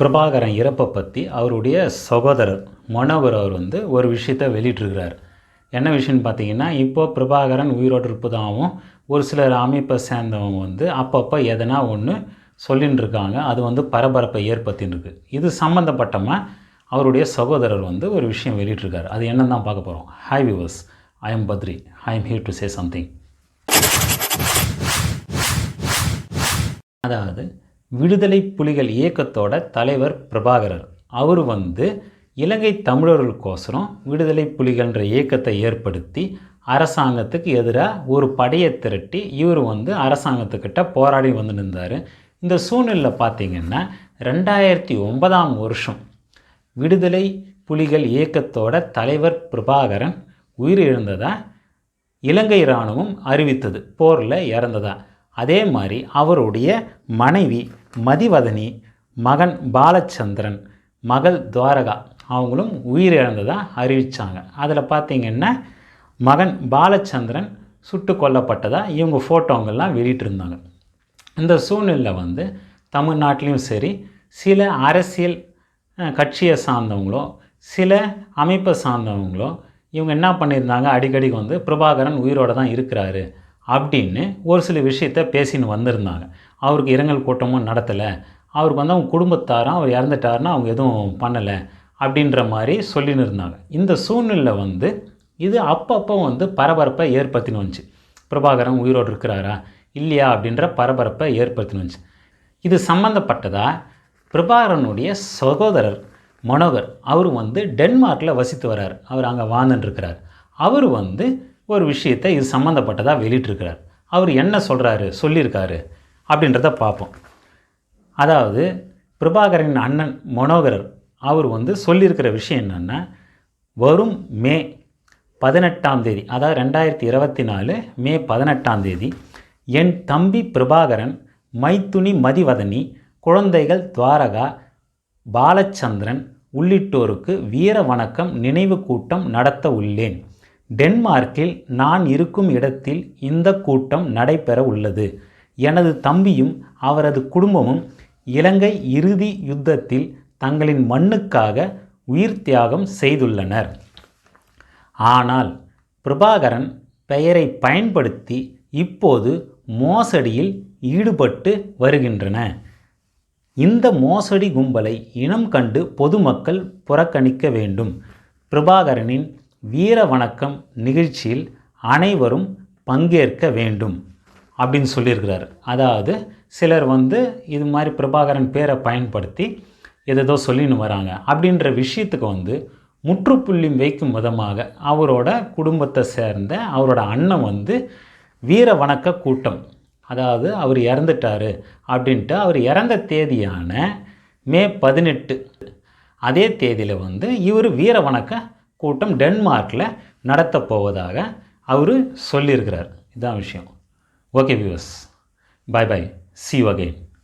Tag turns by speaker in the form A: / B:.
A: பிரபாகரன் இறப்பை பற்றி அவருடைய சகோதரர் மனோகர் அவர் வந்து ஒரு விஷயத்தை வெளியிட்டிருக்கிறார். என்ன விஷயம்னு பார்த்தீங்கன்னா இப்போது பிரபாகரன் உயிரோடு இருப்பதாகவும் ஒரு சிலர் அமைப்பை சேர்ந்தவங்க வந்து அப்பப்போ எதனா ஒன்று சொல்லின்னு இருக்காங்க. அது வந்து பரபரப்பை ஏற்படுத்தின்னு இருக்குது இது சம்மந்தப்பட்டமாக அவருடைய சகோதரர் வந்து ஒரு விஷயம் வெளியிட்டிருக்காரு. அது என்னன்னு தான் பார்க்க போகிறோம் hi viewers I am Badri I am here to say something அதாவது விடுதலை புலிகள் இயக்கத்தோட தலைவர் பிரபாகரர் அவர் வந்து இலங்கை தமிழர்களுக்கோசரம் விடுதலை புலிகள்ன்ற இயக்கத்தை ஏற்படுத்தி அரசாங்கத்துக்கு எதிராக ஒரு படையை திரட்டி இவர் வந்து அரசாங்கத்துக்கிட்ட போராடி வந்து நின்றார் இந்த சூழ்நிலை பார்த்தீங்கன்னா ரெண்டாயிரத்தி ஒன்பதாம் வருஷம் விடுதலை புலிகள் இயக்கத்தோட தலைவர் பிரபாகரன் உயிரிழந்ததா இலங்கை இராணுவம் அறிவித்தது போரில் இறந்ததா. அதே மாதிரி அவருடைய மனைவி மதிவதனி மகன் பாலச்சந்திரன் மகள் துவாரகா. அவங்களும் உயிரிழந்ததாக அறிவித்தாங்க அதில் பார்த்தீங்கன்னா மகன் பாலச்சந்திரன் சுட்டு கொல்லப்பட்டதாக இவங்க ஃபோட்டோங்கள்லாம் வெளியிட்டிருந்தாங்க. இந்த சூழ்நிலை வந்து தமிழ்நாட்டிலையும் சரி சில அரசியல் கட்சியை சார்ந்தவங்களோ சில அமைப்பை சார்ந்தவங்களோ இவங்க என்ன பண்ணியிருந்தாங்க? அடிக்கடி வந்து பிரபாகரன் உயிரோடு தான் இருக்கிறாரு. அப்படின்னு ஒரு சில விஷயத்த பேசின்னு வந்திருந்தாங்க. அவருக்கு இரங்கல் கூட்டமும் நடத்தலை. அவருக்கு வந்து அவங்க குடும்பத்தாரும் அவர் இறந்துட்டாருன்னா அவங்க எதுவும் பண்ணலை அப்படின்ற மாதிரி சொல்லின்னு இருந்தாங்க. இந்த சூழ்நிலை வந்து இது அப்பப்போ வந்து பரபரப்பை ஏற்படுத்தின்னு வந்துச்சு. பிரபாகரன் உயிரோடு இருக்கிறாரா? இல்லையா? அப்படின்ற பரபரப்பை ஏற்படுத்தின்னு வந்துச்சு. இது சம்மந்தப்பட்டதாக பிரபாகரனுடைய சகோதரர் மனோகர் அவர் வந்து டென்மார்க்கில் வசித்து வர்றார் அவர் அங்கே வாழ்ந்துட்டுருக்கிறார் அவர் வந்து ஒரு விஷயத்தை இது சம்மந்தப்பட்டதாக வெளியிட்டிருக்கிறார். அவர் என்ன சொல்கிறாரு சொல்லியிருக்காரு அப்படின்றத பார்ப்போம். அதாவது பிரபாகரன் அண்ணன் மனோகரர் அவர் வந்து சொல்லியிருக்கிற விஷயம் என்னென்னா வரும் மே பதினெட்டாம் தேதி அதாவது ரெண்டாயிரத்தி இருபத்தி நாலு மே பதினெட்டாம் தேதி என் தம்பி பிரபாகரன் மைத்துனி மதிவதனி குழந்தைகள் துவாரகா பாலச்சந்திரன் உள்ளிட்டோருக்கு வீர வணக்கம் நினைவு கூட்டம் நடத்த உள்ளேன். டென்மார்க்கில் நான் இருக்கும் இடத்தில் இந்த கூட்டம் நடைபெற உள்ளது. எனது தம்பியும் அவரது குடும்பமும் இலங்கை இறுதி யுத்தத்தில் தங்களின் மண்ணுக்காக உயிர் தியாகம் செய்துள்ளனர். ஆனால் பிரபாகரன் பெயரை பயன்படுத்தி இப்போது மோசடியில் ஈடுபட்டு வருகின்றன. இந்த மோசடி கும்பலை இனம் கண்டு பொதுமக்கள் புறக்கணிக்க வேண்டும். பிரபாகரனின் வீர வணக்கம் நிகழ்ச்சியில் அனைவரும் பங்கேற்க வேண்டும் அப்படின்னு சொல்லியிருக்கிறார். அதாவது சிலர் வந்து இது மாதிரி பிரபாகரன் பேரை பயன்படுத்தி எதேதோ சொல்லின்னு வராங்க. அப்படின்ற விஷயத்துக்கு வந்து முற்றுப்புள்ளி வைக்கும் விதமாக அவரோட குடும்பத்தை சேர்ந்த அவரோட அண்ணன் வந்து வீர வணக்க கூட்டம். அதாவது அவர் இறந்துட்டாரு அப்படின்ட்டு அவர் இறந்த தேதியான மே பதினெட்டு. அதே தேதியில் வந்து இவர் வீர வணக்க கூட்டம் டென்மார்க்கில் நடத்தப்போவதாக அவர் சொல்லியிருக்கிறார். இதுதான் விஷயம். Okay viewers bye bye see again